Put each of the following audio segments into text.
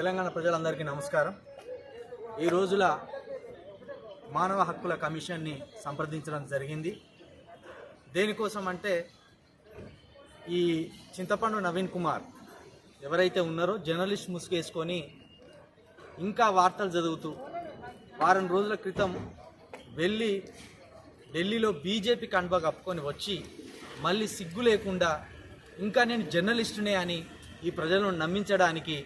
తెలంగాణ ప్రజలందరికీ నమస్కారం. ఈ రోజుల మానవ హక్కుల కమిషన్ని సంప్రదించడం జరిగింది. దేనికోసం అంటే ఈ చింతపండు నవీన్ కుమార్ ఎవరైతే ఉన్నారో జర్నలిస్ట్ ముసుగేసుకొని ఇంకా వార్తలు చదువుతూ వారం రోజుల క్రితం వెళ్ళి ఢిల్లీలో బీజేపీ కండువా కప్పుకొని వచ్చి మళ్ళీ సిగ్గు లేకుండా ఇంకా నేను జర్నలిస్టునే అని ఈ ప్రజలను నమ్మించడానికి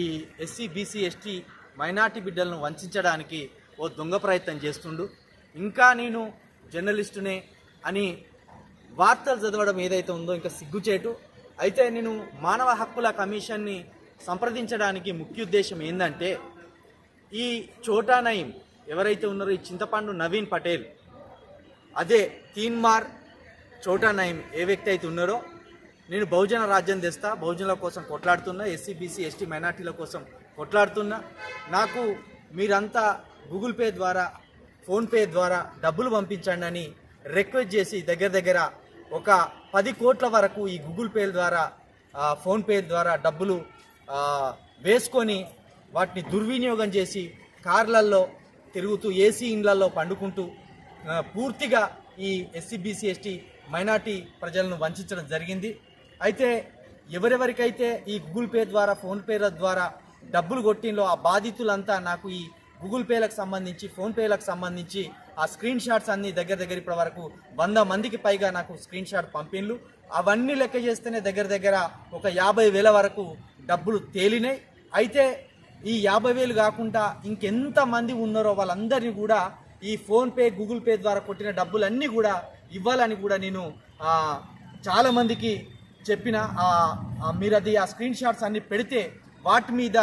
ఈ ఎస్సీ బీసీ ఎస్టీ మైనార్టీ బిడ్డలను వంచడానికి ఓ దొంగ ప్రయత్నం చేస్తుండు. ఇంకా నేను జర్నలిస్టునే అని వార్తలు చదవడం ఏదైతే ఉందో ఇంకా సిగ్గుచేటు. అయితే నేను మానవ హక్కుల కమిషన్ని సంప్రదించడానికి ముఖ్య ఉద్దేశం ఏంటంటే ఈ చోటా నయీం ఎవరైతే ఉన్నారో ఈ చింతపండు నవీన్ పటేల్ అదే తీన్మార్ చోటా నయీం ఏ వ్యక్తి అయితే ఉన్నారో నేను బహుజన రాజ్యం తెస్తా బహుజనుల కోసం కొట్లాడుతున్నా ఎస్సీ బీసీ ఎస్టీ మైనార్టీల కోసం కొట్లాడుతున్నా. నాకు మీరంతా గూగుల్ పే ద్వారా ఫోన్పే ద్వారా డబ్బులు పంపించండి అని రిక్వెస్ట్ చేసి దగ్గర దగ్గర ఒక పది కోట్ల వరకు ఈ గూగుల్ పే ద్వారా ఫోన్పే ద్వారా డబ్బులు వేసుకొని వాటిని దుర్వినియోగం చేసి కార్లల్లో తిరుగుతూ ఏసీ ఇండ్లలో పండుకుంటూ పూర్తిగా ఈ ఎస్సీ బీసీ ఎస్టీ మైనార్టీ ప్రజలను వంచడం జరిగింది. అయితే ఎవరెవరికైతే ఈ గూగుల్ పే ద్వారా ఫోన్పేల ద్వారా డబ్బులు కొట్టిందో ఆ బాధితులంతా నాకు ఈ గూగుల్ పేలకు సంబంధించి ఫోన్పేలకు సంబంధించి ఆ స్క్రీన్ షాట్స్ అన్ని దగ్గర దగ్గర ఇప్పటి వరకు వంద మందికి పైగా నాకు స్క్రీన్ షాట్ పంపిన్లు అవన్నీ లెక్క చేస్తేనే దగ్గర దగ్గర ఒక యాభై వేల వరకు డబ్బులు తేలినాయి. అయితే ఈ యాభై వేలు కాకుండా ఇంకెంతమంది ఉన్నారో వాళ్ళందరినీ కూడా ఈ ఫోన్పే గూగుల్ పే ద్వారా కొట్టిన డబ్బులన్నీ కూడా ఇవ్వాలని కూడా నేను చాలామందికి చెప్పిన ఆ, ఆ, మీరు అది ఆ స్క్రీన్ షాట్స్ అన్ని పెడితే వాటి మీద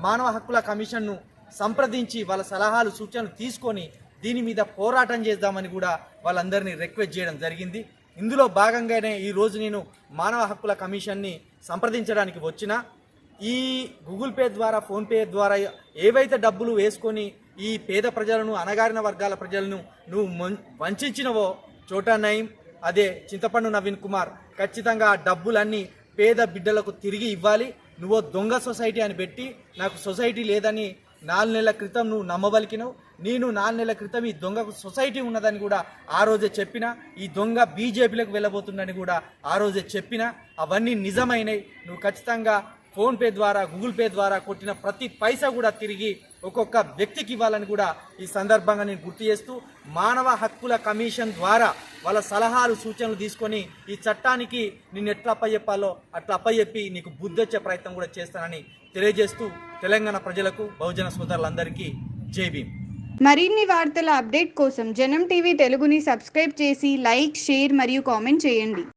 మానవ హక్కుల కమిషన్ను సంప్రదించి వాళ్ళ సలహాలు సూచనలు తీసుకొని దీని మీద పోరాటం చేద్దామని కూడా వాళ్ళందరినీ రిక్వెస్ట్ చేయడం జరిగింది. ఇందులో భాగంగానే ఈ రోజు నేను మానవ హక్కుల కమిషన్ని సంప్రదించడానికి వచ్చిన. ఈ గూగుల్ పే ద్వారా ఫోన్పే ద్వారా ఏవైతే డబ్బులు వేసుకొని ఈ పేద ప్రజలను అణగారిన వర్గాల ప్రజలను నువ్వు మం- వంచినవో చోటా నయీం అదే చింతపండు నవీన్ కుమార్ ఖచ్చితంగా ఆ డబ్బులన్నీ పేద బిడ్డలకు తిరిగి ఇవ్వాలి. నువ్వు దొంగ సొసైటీ అని పెట్టి నాకు సొసైటీ లేదని నాలుగు నెలల క్రితం నువ్వు నమ్మవలికినవు. నేను నాలుగు నెలల క్రితం ఈ దొంగకు సొసైటీ ఉన్నదని కూడా ఆ రోజే చెప్పిన ఈ దొంగ బీజేపీలకు వెళ్ళబోతుందని కూడా ఆ రోజే చెప్పిన అవన్నీ నిజమైనవి నువ్వు ఖచ్చితంగా ఫోన్పే ద్వారా గూగుల్ పే ద్వారా కొట్టిన ప్రతి పైసా కూడా తిరిగి ఒక్కొక్క వ్యక్తికి ఇవ్వాలని కూడా ఈ సందర్భంగా నేను గుర్తు చేస్తూ మానవ హక్కుల కమిషన్ ద్వారా వాళ్ళ సలహాలు సూచనలు తీసుకొని ఈ చట్టానికి నిన్ను ఎట్లా అప్పచెప్పాలో అట్లా అప్పచెప్పి నీకు బుద్ధి వచ్చే ప్రయత్నం కూడా చేస్తానని తెలియజేస్తూ తెలంగాణ ప్రజలకు బహుజన సోదరులందరికీ జై భీమ్. మరిన్ని వార్తల అప్డేట్ కోసం జనం టీవీ తెలుగుని సబ్స్క్రైబ్ చేసి లైక్ షేర్ మరియు కామెంట్ చేయండి.